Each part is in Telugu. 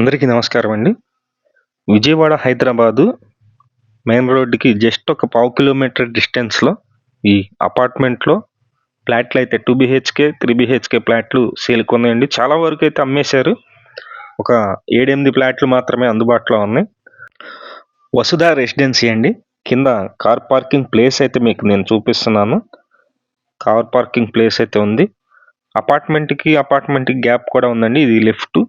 అందరికీ నమస్కారం అండి. విజయవాడ హైదరాబాదు మెయిన్ రోడ్డుకి జస్ట్ ఒక పావు కిలోమీటర్ డిస్టెన్స్లో ఈ అపార్ట్మెంట్లో ఫ్లాట్లు అయితే టూ బిహెచ్కే త్రీ బిహెచ్కే ఫ్లాట్లు సేల్కి ఉన్నాయండి. చాలా వరకు అయితే అమ్మేశారు. ఒక ఏడెనిమిది ఫ్లాట్లు మాత్రమే అందుబాటులో ఉన్నాయి. వసుధ రెసిడెన్సీ అండి. కింద కార్ పార్కింగ్ ప్లేస్ అయితే మీకు నేను చూపిస్తున్నాను. కార్ పార్కింగ్ ప్లేస్ అయితే ఉంది. అపార్ట్మెంట్కి అపార్ట్మెంట్కి గ్యాప్ కూడా ఉందండి. ఇది లిఫ్ట్.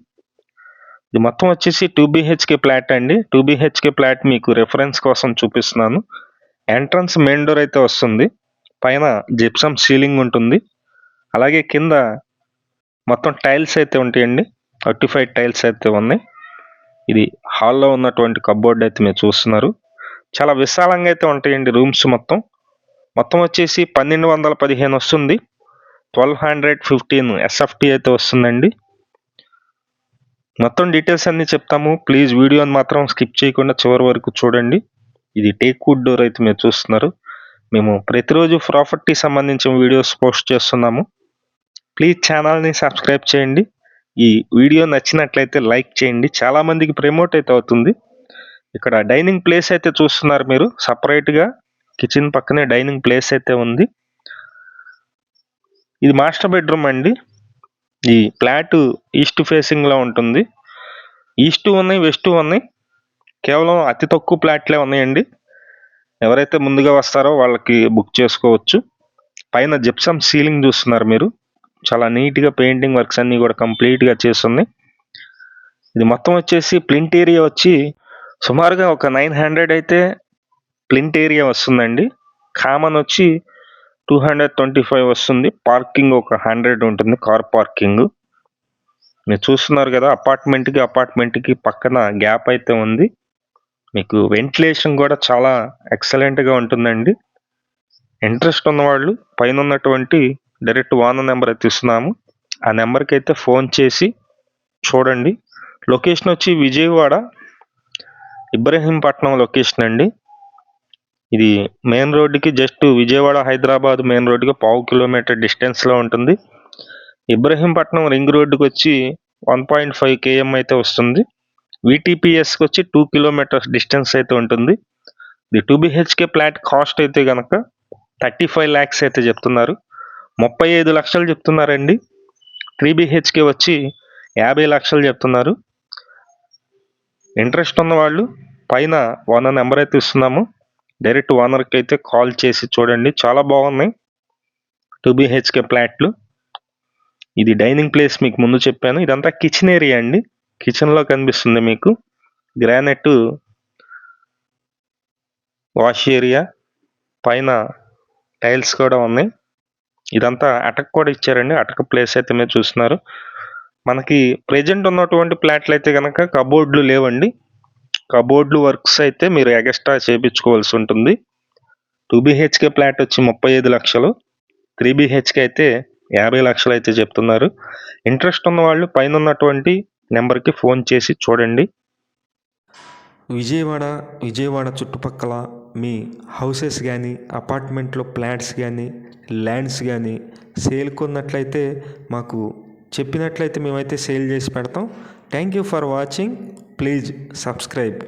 ఇది మొత్తం వచ్చేసి టూ బిహెచ్కే ఫ్లాట్ అండి. టూ బిహెచ్కే ఫ్లాట్ మీకు రెఫరెన్స్ కోసం చూపిస్తున్నాను. ఎంట్రన్స్ మెయిన్ డోర్ అయితే వస్తుంది. పైన జిప్సమ్ సీలింగ్ ఉంటుంది. అలాగే కింద మొత్తం టైల్స్ అయితే ఉంటాయండి. అర్టిఫైడ్ టైల్స్ అయితే ఉన్నాయి. ఇది హాల్లో ఉన్నటువంటి కబోర్డ్ అయితే మీరు చూస్తున్నారు. చాలా విశాలంగా అయితే ఉంటాయండి రూమ్స్ మొత్తం. మొత్తం వచ్చేసి పన్నెండు వందల పదిహేను వస్తుంది. ట్వెల్వ్ హండ్రెడ్ ఫిఫ్టీన్ ఎస్ఎఫ్టీ అయితే వస్తుందండి. మొత్తం డీటెయిల్స్ అన్ని చెప్తాము. ప్లీజ్ వీడియోని మాత్రం స్కిప్ చేయకుండా చివరి వరకు చూడండి. ఇది టేక్ వుడ్ డోర్ అయితే మీరు చూస్తున్నారు. మేము ప్రతిరోజు ప్రాపర్టీ సంబంధించిన వీడియోస్ పోస్ట్ చేస్తున్నాము. ప్లీజ్ ఛానల్ని సబ్స్క్రైబ్ చేయండి. ఈ వీడియో నచ్చినట్లయితే లైక్ చేయండి. చాలామందికి ప్రమోట్ అయితే అవుతుంది. ఇక్కడ డైనింగ్ ప్లేస్ అయితే చూస్తున్నారు మీరు. సపరేట్గా కిచెన్ పక్కనే డైనింగ్ ప్లేస్ అయితే ఉంది. ఇది మాస్టర్ బెడ్రూమ్ అండి. ఈ ఫ్లాట్ ఈస్ట్ ఫేసింగ్లో ఉంటుంది. ఈస్ట్ ఉన్నాయి వెస్ట్ ఉన్నాయి. కేవలం అతి తక్కువ ఫ్లాట్లే ఉన్నాయండి. ఎవరైతే ముందుగా వస్తారో వాళ్ళకి బుక్ చేసుకోవచ్చు. పైన జిప్సమ్ సీలింగ్ చూస్తున్నారు మీరు. చాలా నీట్గా పెయింటింగ్ వర్క్స్ అన్నీ కూడా కంప్లీట్గా చేస్తుంది. ఇది మొత్తం వచ్చేసి ప్లింట్ ఏరియా వచ్చి సుమారుగా ఒక నైన్ హండ్రెడ్ అయితే ప్లింట్ ఏరియా వస్తుందండి. కామన్ వచ్చి టూ హండ్రెడ్ ట్వంటీ ఫైవ్ వస్తుంది. పార్కింగ్ ఒక హండ్రెడ్ ఉంటుంది కార్ పార్కింగ్. మీరు చూస్తున్నారు కదా అపార్ట్మెంట్కి అపార్ట్మెంట్కి పక్కన గ్యాప్ అయితే ఉంది. మీకు వెంటిలేషన్ కూడా చాలా ఎక్సలెంట్గా ఉంటుందండి. ఇంట్రెస్ట్ ఉన్నవాళ్ళు పైన ఉన్నటువంటి డైరెక్ట్ వాన నెంబర్ అయితే ఇస్తున్నాము. ఆ నెంబర్కి అయితే ఫోన్ చేసి చూడండి. లొకేషన్ వచ్చి విజయవాడ ఇబ్రహీంపట్నం లొకేషన్ అండి. ఇది మెయిన్ రోడ్డుకి జస్ట్ విజయవాడ హైదరాబాద్ మెయిన్ రోడ్డుకి పావు కిలోమీటర్ డిస్టెన్స్లో ఉంటుంది. ఇబ్రహీంపట్నం రింగ్ రోడ్డుకి వచ్చి వన్ పాయింట్ ఫైవ్ కేఎం అయితే వస్తుంది. విటిపిఎస్కి వచ్చి టూ కిలోమీటర్స్ డిస్టెన్స్ అయితే ఉంటుంది. The two BHK plot cost అయితే కనుక థర్టీ ఫైవ్ ల్యాక్స్ అయితే చెప్తున్నారు. ముప్పై ఐదు లక్షలు చెప్తున్నారండి. త్రీ బిహెచ్కే వచ్చి యాభై లక్షలు చెప్తున్నారు. ఇంట్రెస్ట్ ఉన్న వాళ్ళు పైన ఓనర్ నెంబర్ అయితే ఇస్తున్నాము. డైరెక్ట్ ఓనర్కి అయితే కాల్ చేసి చూడండి. చాలా బాగున్నాయి. టూ బిహెచ్కే ప్లాట్లు ఇది డైనింగ్ ప్లేస్ మీకు ముందు చెప్పాను. ఇదంతా కిచెన్ ఏరియా అండి. కిచెన్లో కనిపిస్తుంది మీకు. గ్రానైట్ వాష్ ఏరియా పైన టైల్స్ కూడా ఉన్నాయి. ఇదంతా అటక్ కూడా ఇచ్చారండి. అటక్ ప్లేస్ అయితే మీరు చూస్తున్నారు. మనకి ప్రజెంట్ ఉన్నటువంటి ప్లాట్లు అయితే కనుక కబోర్డ్లు లేవండి. కబోర్డ్లు వర్క్స్ అయితే మీరు ఎగస్ట్రా చేయించుకోవాల్సి ఉంటుంది. టూ బిహెచ్కే ప్లాట్ వచ్చి ముప్పై ఐదు లక్షలు. త్రీ బిహెచ్కే అయితే యాభై లక్షలు అయితే చెప్తున్నారు. ఇంట్రెస్ట్ ఉన్న వాళ్ళు పైన ఉన్నటువంటి నెంబర్కి ఫోన్ చేసి చూడండి. విజయవాడ విజయవాడ చుట్టుపక్కల మీ హౌసెస్ కానీ అపార్ట్మెంట్లో ప్లాట్స్ కానీ ల్యాండ్స్ కానీ సేల్ కొన్నట్లయితే మాకు చెప్పినట్లయితే మేమైతే సేల్ చేసి పెడతాం. Thank you for watching. Please subscribe.